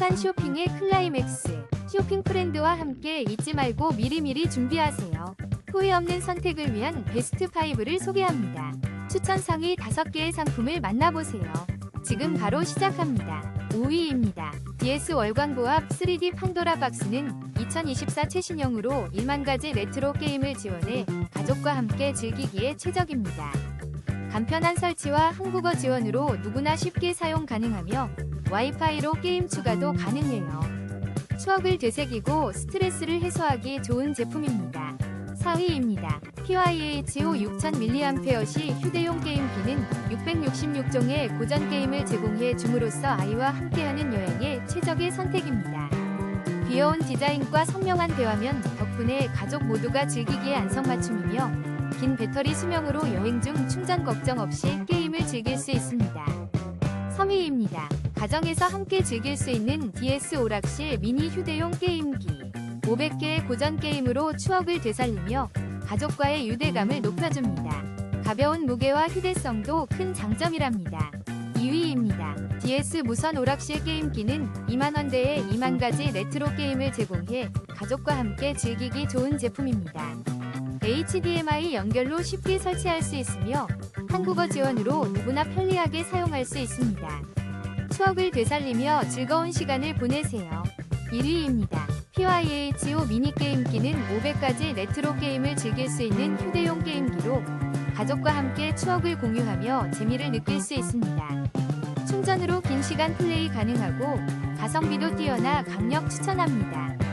행복한 쇼핑의 클라이맥스. 쇼핑 프렌드와 함께 잊지 말고 미리미리 준비하세요. 후회 없는 선택을 위한 베스트 5를 소개합니다. 추천 상위 5개의 상품을 만나보세요. 지금 바로 시작합니다. 5위입니다. DS 월광보합 3D 판도라 박스는 2024 최신형으로 1만 가지 레트로 게임을 지원해 가족과 함께 즐기기에 최적입니다. 간편한 설치와 한국어 지원으로 누구나 쉽게 사용 가능하며 와이파이로 게임 추가도 가능해요. 추억을 되새기고 스트레스를 해소하기 좋은 제품입니다. 4위입니다. PYHO 6000mAh 휴대용 게임기는 666종의 고전 게임을 제공해 줌으로써 아이와 함께하는 여행에 최적의 선택입니다. 귀여운 디자인과 선명한 대화면 덕분에 가족 모두가 즐기기에 안성맞춤이며 긴 배터리 수명으로 여행 중 충전 걱정 없이 게임을 즐길 수 있습니다. 3위입니다. 가정에서 함께 즐길 수 있는 DS 오락실 미니 휴대용 게임기. 500개의 고전 게임으로 추억을 되살리며 가족과의 유대감을 높여줍니다. 가벼운 무게와 휴대성도 큰 장점이랍니다. 2위입니다. DS 무선 오락실 게임기는 2만원대에 2만 가지 레트로 게임을 제공해 가족과 함께 즐기기 좋은 제품입니다. HDMI 연결로 쉽게 설치할 수 있으며 한국어 지원으로 누구나 편리하게 사용할 수 있습니다. 추억을 되살리며 즐거운 시간을 보내세요. 1위입니다. PYHO 미니게임기는 500가지 레트로 게임을 즐길 수 있는 휴대용 게임기로 가족과 함께 추억을 공유하며 재미를 느낄 수 있습니다. 충전으로 긴 시간 플레이 가능하고 가성비도 뛰어나 강력 추천합니다.